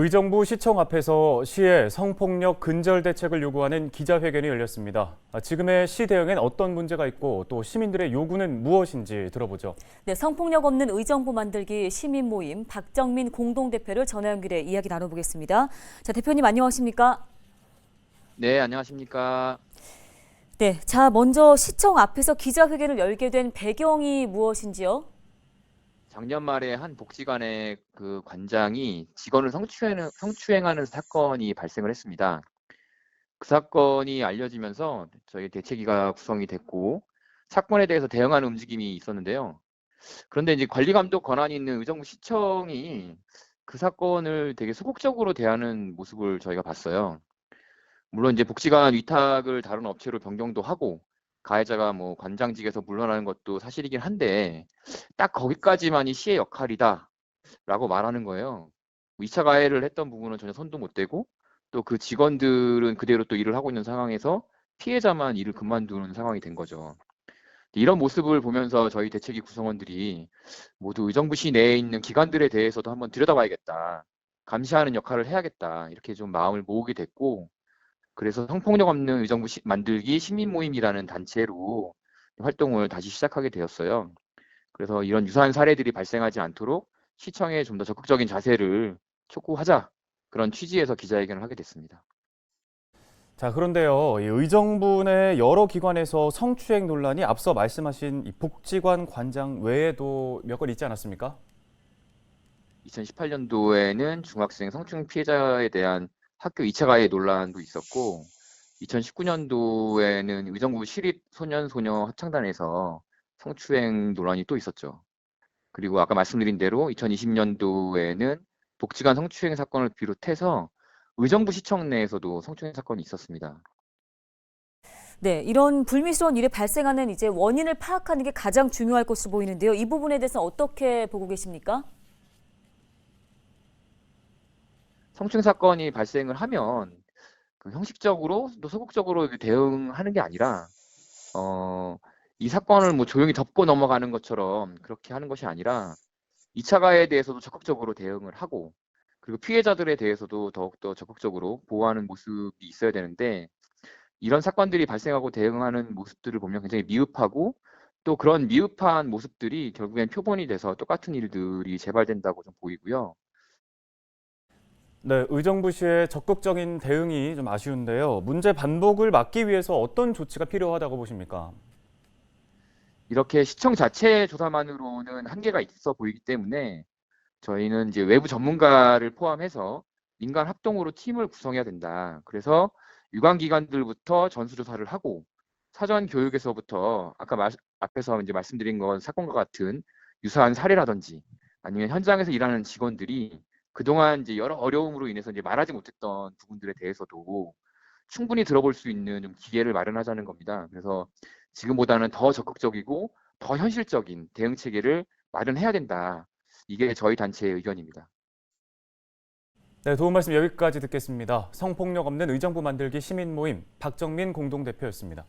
의정부 시청 앞에서 시의 성폭력 근절 대책을 요구하는 기자회견이 열렸습니다. 아, 지금의 시 대응엔 어떤 문제가 있고 또 시민들의 요구는 무엇인지 들어보죠. 네, 성폭력 없는 의정부 만들기 시민 모임 박정민 공동대표를 전화 연결해 이야기 나눠보겠습니다. 자, 대표님 안녕하십니까? 네, 안녕하십니까. 네, 자 먼저 시청 앞에서 기자회견을 열게 된 배경이 무엇인지요? 작년 말에 한 복지관의 그 관장이 직원을 성추행, 성추행하는 사건이 발생을 했습니다. 그 사건이 알려지면서 저희 대책위가 구성이 됐고 사건에 대해서 대응하는 움직임이 있었는데요. 그런데 이제 관리 감독 권한이 있는 의정부 시청이 그 사건을 되게 소극적으로 대하는 모습을 저희가 봤어요. 물론 이제 복지관 위탁을 다른 업체로 변경도 하고 가해자가 뭐 관장직에서 물러나는 것도 사실이긴 한데 딱 거기까지만이 시의 역할이다라고 말하는 거예요. 2차 가해를 했던 부분은 전혀 손도 못 대고 또 그 직원들은 그대로 또 일을 하고 있는 상황에서 피해자만 일을 그만두는 상황이 된 거죠. 이런 모습을 보면서 저희 대책위 구성원들이 모두 의정부 시 내에 있는 기관들에 대해서도 한번 들여다봐야겠다. 감시하는 역할을 해야겠다. 이렇게 좀 마음을 모으게 됐고 그래서 성폭력 없는 의정부 시- 만들기 시민 모임이라는 단체로 활동을 다시 시작하게 되었어요. 그래서 이런 유사한 사례들이 발생하지 않도록 시청에 좀 더 적극적인 자세를 촉구하자 그런 취지에서 기자회견을 하게 됐습니다. 자, 그런데요. 이 의정부 내 여러 기관에서 성추행 논란이 앞서 말씀하신 이 복지관 관장 외에도 몇 건 있지 않았습니까? 2018년도에는 중학생 성추행 피해자에 대한 학교 2차 가해 논란도 있었고 2019년도에는 의정부 시립 소년 소녀 합창단에서 성추행 논란이 또 있었죠. 그리고 아까 말씀드린 대로 2020년도에는 복지관 성추행 사건을 비롯해서 의정부 시청 내에서도 성추행 사건이 있었습니다. 네, 이런 불미스러운 일이 발생하는 이제 원인을 파악하는 게 가장 중요할 것으로 보이는데요. 이 부분에 대해서 어떻게 보고 계십니까? 성추행 사건이 발생을 하면 그 형식적으로 또 소극적으로 대응하는 게 아니라 어, 이 사건을 뭐 조용히 덮고 넘어가는 것처럼 그렇게 하는 것이 아니라 2차 가해에 대해서도 적극적으로 대응을 하고 그리고 피해자들에 대해서도 더욱더 적극적으로 보호하는 모습이 있어야 되는데 이런 사건들이 발생하고 대응하는 모습들을 보면 굉장히 미흡하고 또 그런 미흡한 모습들이 결국엔 표본이 돼서 똑같은 일들이 재발된다고 좀 보이고요. 네, 의정부 시의 적극적인 대응이 좀 아쉬운데요. 문제 반복을 막기 위해서 어떤 조치가 필요하다고 보십니까? 이렇게 시청 자체 조사만으로는 한계가 있어 보이기 때문에 저희는 이제 외부 전문가를 포함해서 민간 합동으로 팀을 구성해야 된다. 그래서 유관 기관들부터 전수 조사를 하고 사전 교육에서부터 아까 말, 앞에서 이제 말씀드린 건 사건과 같은 유사한 사례라든지 아니면 현장에서 일하는 직원들이 그동안 이제 여러 어려움으로 인해서 이제 말하지 못했던 부분들에 대해서도 충분히 들어볼 수 있는 좀 기회를 마련하자는 겁니다. 그래서 지금보다는 더 적극적이고 더 현실적인 대응 체계를 마련해야 된다. 이게 저희 단체의 의견입니다. 네, 도움 말씀 여기까지 듣겠습니다. 성폭력 없는 의정부 만들기 시민 모임 박정민 공동대표였습니다.